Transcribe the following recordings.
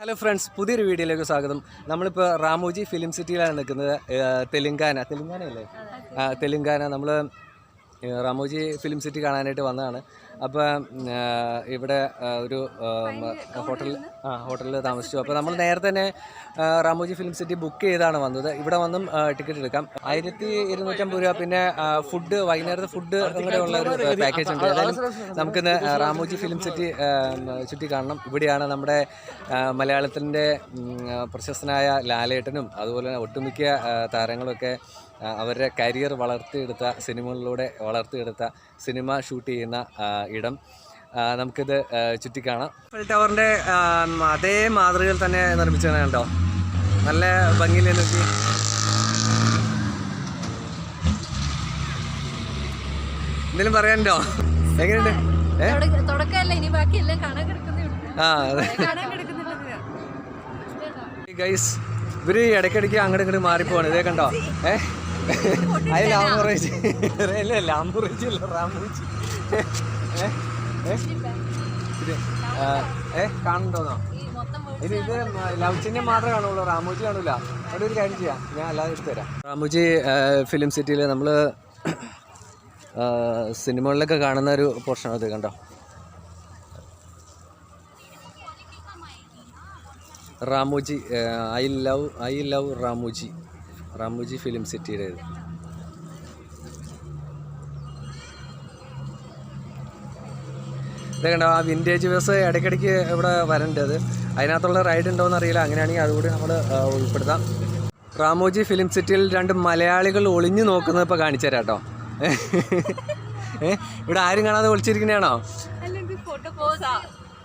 Hello friends പുതിയൊരു വീഡിയോയിലേക്ക് സ്വാഗതം. നമ്മളിപ്പോൾ റാമോജി ഫിലിം സിറ്റിയിലാണ് നിൽക്കുന്നത്. തെലുങ്കാന. തെലുങ്കാനയല്ലേ? തെലുങ്കാന. നമ്മൾ റാമോജി ഫിലിം സിറ്റി കാണാനായിട്ട് വന്നതാണ്. അപ്പോൾ ഇവിടെ ഒരു ഹോട്ടൽ ആ ഹോട്ടലിൽ താമസിച്ചു. അപ്പോൾ നമ്മൾ നേരത്തെ തന്നെ റാമോജി ഫിലിം സിറ്റി ബുക്ക് ചെയ്താണ് വന്നത്. ഇവിടെ വന്നും ടിക്കറ്റ് എടുക്കാം. ആയിരത്തി ഇരുന്നൂറ്റമ്പത് രൂപ. പിന്നെ ഫുഡ് വൈകുന്നേരത്തെ ഫുഡ് അങ്ങനെ ഉള്ള ഒരു പാക്കേജ് ഉണ്ട്. ഏതായാലും നമുക്കിന്ന് റാമോജി ഫിലിം സിറ്റി ചുറ്റി കാണണം. ഇവിടെയാണ് നമ്മുടെ മലയാളത്തിന്റെ പ്രശസ്തനായ ലാലേട്ടനും അതുപോലെ തന്നെ ഒട്ടുമിക്ക താരങ്ങളൊക്കെ അവരുടെ കരിയർ വളർത്തിയെടുത്ത സിനിമകളിലൂടെ വളർത്തിയെടുത്ത സിനിമ ഷൂട്ട് ചെയ്യുന്ന ഇടം. നമുക്കിത് ചുറ്റിക്കാണാം. ടവറിന്റെ അതേ മാതൃകയിൽ തന്നെ നിർമ്മിച്ചതാണ് കണ്ടോ? നല്ല ഭംഗിയിൽ നോക്കി. എന്തെങ്കിലും പറയാനുണ്ടോ? എങ്ങനെയുണ്ട്? ആ അതെ. ഗൈസ് ഇവർ ഇടയ്ക്കിടയ്ക്ക് അങ്ങോട്ട് ഇങ്ങോട്ട് മാറിപ്പോവാണ്. ഇതേ കണ്ടോ? ഏ? അത് ലാംബുറേജ് അല്ല ലാംബുറേജ് അല്ല റാമൂജി ഏ കാണണ്ടോന്നോ ഇത് ഇത് ലവ്ചിനെ മാത്രമേ കാണുള്ളൂ റാമൂജി കാണൂല. അവിടെ ഒരു കാര്യം ചെയ്യാം ഞാൻ അല്ലാതെ എടുത്തു തരാം. റാമൂജി ഫിലിം സിറ്റിയിൽ നമ്മൾ സിനിമകളിലൊക്കെ കാണുന്ന ഒരു പോർഷൻ ഇത് കണ്ടോ? Ramoji I love I love Ramoji. Ramoji film സിറ്റിയുടെ ഇത് കണ്ടോ ആ വിന്റേജ് ബസ് ഇടയ്ക്കിടയ്ക്ക് ഇവിടെ വരേണ്ടത് അതിനകത്തുള്ള റൈഡ് ഉണ്ടോ അറിയില്ല അങ്ങനെയാണെങ്കിൽ അതുകൂടി നമ്മൾ ഉൾപ്പെടുത്താം. റാമോജി ഫിലിം സിറ്റിയിൽ രണ്ട് മലയാളികൾ ഒളിഞ്ഞു നോക്കുന്നത് ഇപ്പോൾ കാണിച്ചു തരാം കേട്ടോ ഇവിടെ ആരും കാണാതെ ഒളിച്ചിരിക്കുന്നതാണോ? ഫോട്ടോ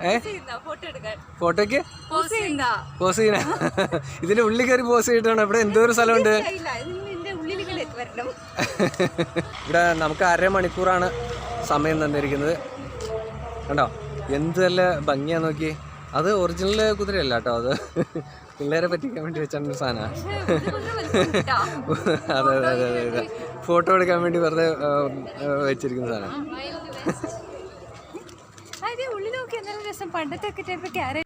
ഏ ഫോട്ടോ എടുക്കാൻ ഫോട്ടോയ്ക്ക് പോസ് ചെയ്യുന്ന ഇതിന്റെ ഉള്ളിൽ കയറി പോസ് ചെയ്തിട്ടാണ് ഇവിടെ എന്തോ ഒരു സ്ഥലമുണ്ട് ഇല്ല ഇതിന്റെ ഉള്ളിൽ വരണം ഇവിടെ നമുക്ക് അരമണിക്കൂറാണ് സമയം തന്നിരിക്കുന്നത് കണ്ടോ എന്ത് നല്ല ഭംഗിയാ നോക്കി അത് ഒറിജിനൽ കുതിരയല്ല കേട്ടോ അത് പിള്ളേരെ പറ്റിക്കാൻ വേണ്ടി വെച്ചാണ് സാധനമാണ് അതെ അതെ അതെ അതെ അതെ ഫോട്ടോ എടുക്കാൻ വേണ്ടി വെറുതെ വെച്ചിരിക്കുന്ന സാധനം അതെ രസം പണ്ടത്തെ ഒക്കെ ടൈപ്പ് ക്യാരറ്റ്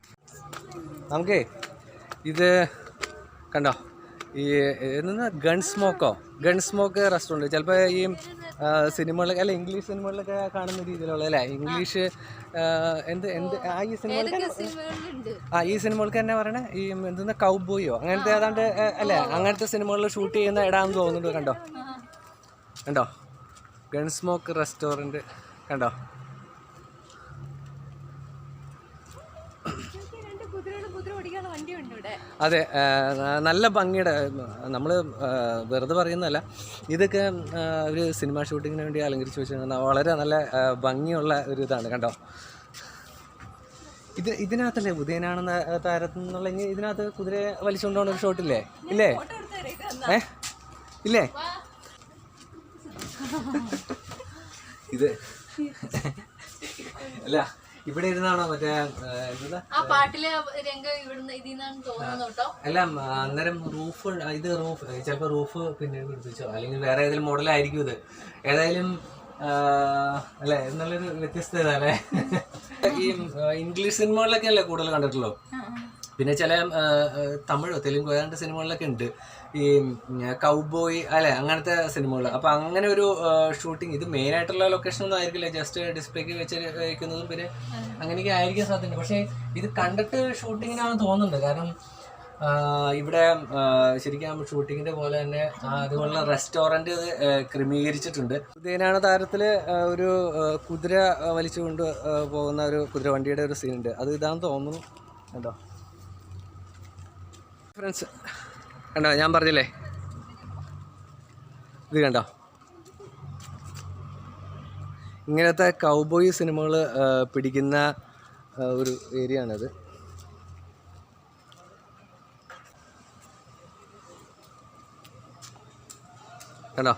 നമുക്കേ ഇത് കണ്ടോ? ഈ എന്ന ഗൺ സ്മോക്കോ ഗൺ സ്മോക്ക് റെസ്റ്റോറന്റ് ചിലപ്പോൾ ഈ സിനിമകളിലൊക്കെ അല്ല ഇംഗ്ലീഷ് സിനിമകളിലൊക്കെ കാണുന്ന രീതിയിലുള്ള അല്ലേ? ഇംഗ്ലീഷ് എന്ത് എന്ത് ആ ഈ സിനിമകൾക്ക് ആ ഈ സിനിമകൾക്ക് തന്നെ പറയണേ ഈ എന്തെന്ന് കൗബോയോ അങ്ങനത്തെ ഏതാണ്ട് അല്ലേ? അങ്ങനത്തെ സിനിമകളിൽ ഷൂട്ട് ചെയ്യുന്ന ഇടാന്ന് തോന്നുന്നുണ്ട് കണ്ടോ? കണ്ടോ? ഗൺ സ്മോക്ക് റെസ്റ്റോറന്റ് കണ്ടോ രണ്ട് കുതിരകളും കുതിര ഓടിക്കാനുള്ള വണ്ടിയുണ്ട് ഇവിടെ അതെ നല്ല ഭംഗിയുടെ നമ്മൾ വെറുതെ പറയുന്നതല്ല. ഇതൊക്കെ ഒരു സിനിമ ഷൂട്ടിങ്ങിന് വേണ്ടി അലങ്കരിച്ച് വെച്ചിരിക്കുന്ന വളരെ നല്ല ഭംഗിയുള്ള ഒരു ഇതാണ് കണ്ടോ? ഇത് ഇതിനകത്തല്ലേ ഉദയനാണെന്ന ഇനി ഇതിനകത്ത് കുതിരയെ വലിച്ചുകൊണ്ടുപോകുന്ന ഒരു ഷോട്ടില്ലേ? ഇല്ലേ ഏ? ഇല്ലേ? ഇത്. അല്ല ഇവിടെ ഇരുന്നാണോ മറ്റേ ആ, എന്താ പാട്ടിലെ രംഗം ഇവിടുന്ന് തോന്നുന്നു കേട്ടോ. അല്ല അന്നേരം റൂഫ് ഇത് റൂഫ് ചിലപ്പോൾ റൂഫ് പിന്നെ പിടിപ്പിച്ചോ. അല്ലെങ്കിൽ വേറെ ഏതെങ്കിലും മോഡലായിരിക്കും ഇത്. ഏതായാലും അല്ലെ എന്നുള്ളൊരു വ്യത്യസ്തത അല്ലേ? ഈ ഇംഗ്ലീഷ് സിനിമകളിലൊക്കെ അല്ലേ കൂടുതൽ കണ്ടിട്ടുള്ളൂ? പിന്നെ ചില തമിഴ് തെലുങ്കോ ഏതാണ്ട് സിനിമകളിലൊക്കെ ഉണ്ട്. ഈ കൗബോയ് അല്ലെ അങ്ങനത്തെ സിനിമകൾ. അപ്പോൾ അങ്ങനെ ഒരു ഷൂട്ടിംഗ് ഇത് മെയിൻ ആയിട്ടുള്ള ലൊക്കേഷൻ ഒന്നും ആയിരിക്കില്ല. ജസ്റ്റ് ഡിസ്പ്ലേക്ക് വെച്ച് വയ്ക്കുന്നതും പിന്നെ അങ്ങനെയൊക്കെ ആയിരിക്കാൻ സാധ്യതയുണ്ട്. പക്ഷേ ഇത് കണ്ടിട്ട് ഷൂട്ടിങ്ങിനാണെന്ന് തോന്നുന്നുണ്ട്. കാരണം ഇവിടെ ശരിക്കും ഷൂട്ടിങ്ങിന്റെ പോലെ തന്നെ അതുപോലുള്ള റെസ്റ്റോറന്റ് ക്രമീകരിച്ചിട്ടുണ്ട്. ഉദയനാണ് താരത്തിൽ ഒരു കുതിര വലിച്ചുകൊണ്ട് പോകുന്ന ഒരു കുതിര വണ്ടിയുടെ ഒരു സീനുണ്ട് അത് ഇതാണെന്ന് തോന്നുന്നു. കണ്ടോ? ഫ്രണ്ട്സ് കണ്ടോ ഞാൻ പറഞ്ഞില്ലേ? ഇത് കണ്ടോ? ഇങ്ങനത്തെ കൗബോയ് സിനിമകൾ പിടിക്കുന്ന ഒരു ഏരിയ ആണിത്. കണ്ടോ?